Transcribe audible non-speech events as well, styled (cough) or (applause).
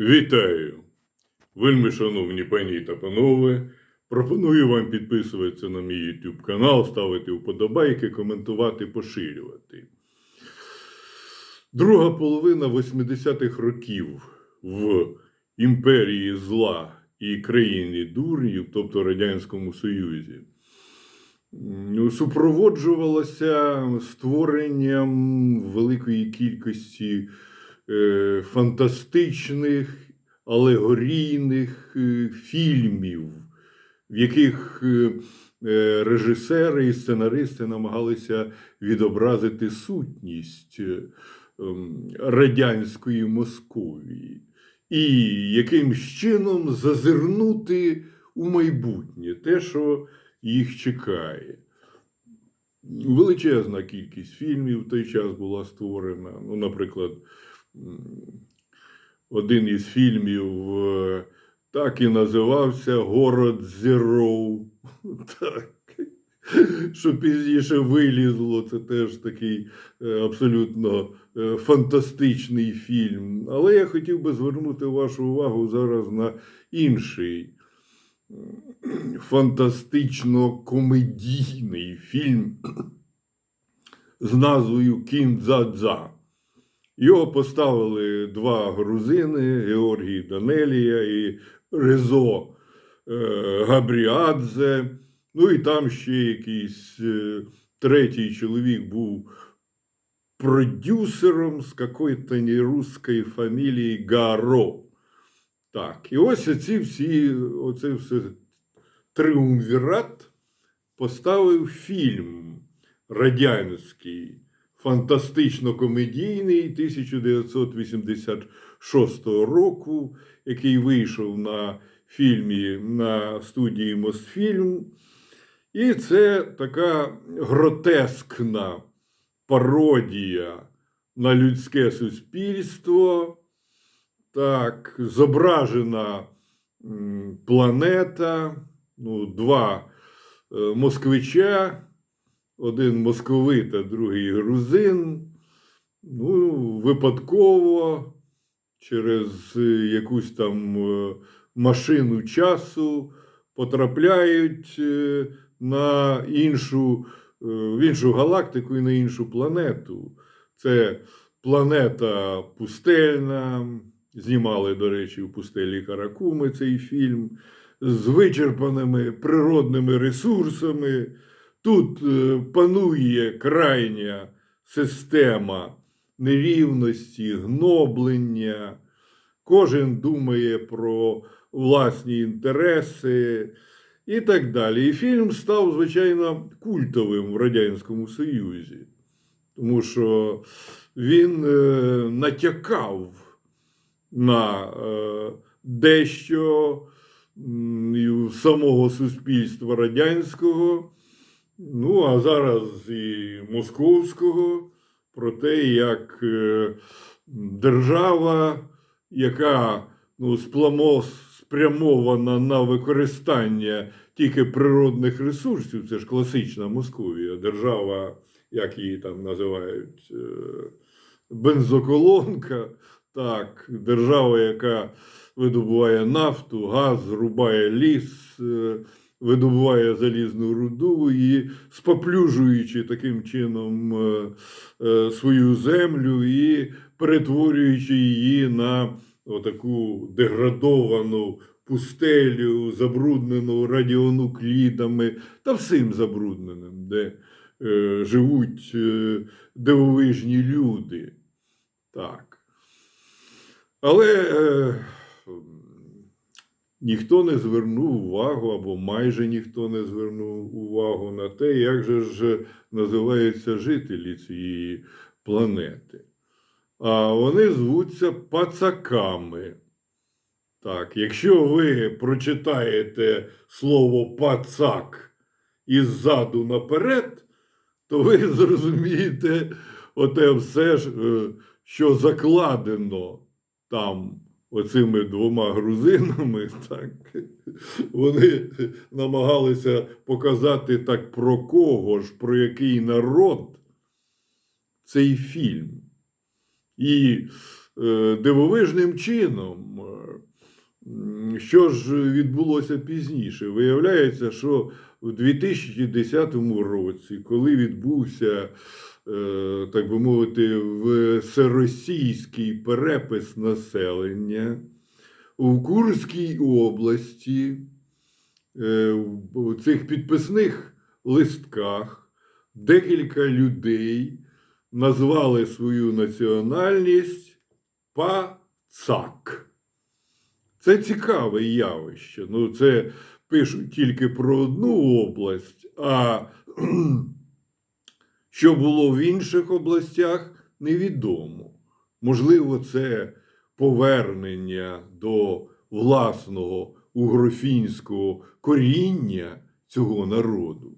Вітаю! Вельми шановні пані та панове. Пропоную вам підписуватися на мій YouTube канал, ставити вподобайки, коментувати, поширювати. Друга половина 80-х років в імперії зла і країні дурнів, тобто Радянському Союзі, супроводжувалася створенням великої кількості фантастичних, алегорійних е, фільмів, в яких е, е, режисери і сценаристи намагалися відобразити сутність е, ем, радянської Московії і якимсь чином зазирнути у майбутнє те, що їх чекає. Величезна кількість фільмів в той час була створена. Ну, наприклад, один із фільмів е, так і називався Город Зероу. (laughs) Так. Що пізніше вилізло, це теж такий е, абсолютно е, фантастичний фільм. Але я хотів би звернути вашу увагу зараз на інший фантастично-комедійний фільм (clears throat) з назвою Кіндзадза. Його поставили два грузини Георгій Данелія і Резо е, Габріадзе. Ну і там ще якийсь е, третій чоловік був продюсером з какої-то нерусської фамілії Гаро. Так, і ось ці всі, оце все триумвірат поставив фільм радянський, фантастично-комедійний 1986 року, який вийшов на фільмі на студії Мосфільм. І це така гротескна пародія на людське суспільство. Так, зображена планета, ну, два е, москвича, один московит, а другий грузин. Ну, випадково через е, якусь там е, машину часу потрапляють е, на іншу, в іншу галактику і на іншу планету. Це планета пустельна. Знімали, до речі, у пустелі Каракуми цей фільм з вичерпаними природними ресурсами. Тут е, панує крайня система нерівності, гноблення. Кожен думає про власні інтереси і так далі. І фільм став, звичайно, культовим в Радянському Союзі, тому що він е, натякав на е, дещо самого суспільства радянського, ну а зараз і московського, про те, як е, держава, яка ну, спрямована на використання тільки природних ресурсів, це ж класична Московія, держава, як її там називають, е, бензоколонка, так, держава, яка видобуває нафту, газ, рубає ліс, е, видобуває залізну руду і споплюжуючи таким чином е, е, свою землю і перетворюючи її на отаку деградовану пустелю, забруднену радіонуклідами та всім забрудненим, де е, живуть дивовижні люди. Так. Але ніхто не звернув увагу, або майже ніхто не звернув увагу на те, як же ж називаються жителі цієї планети. А вони звуться пацаками. Так, якщо ви прочитаєте слово пацак іззаду наперед, то ви (laughs) зрозумієте оте все, е, що закладено там оцими двома грузинами. Так. Вони намагалися показати так про кого ж, про який народ цей фільм. І е, дивовижним чином е, що ж відбулося пізніше? Виявляється, що в 2010 році, коли відбувся, е, так би мовити, всеросійський перепис населення в Курській області е, в цих підписних листках декілька людей назвали свою національність Пацак. Це цікаве явище. Ну, це пишуть тільки про одну область, а (clears throat) що було в інших областях, невідомо. Можливо, це повернення до власного угрофінського коріння цього народу.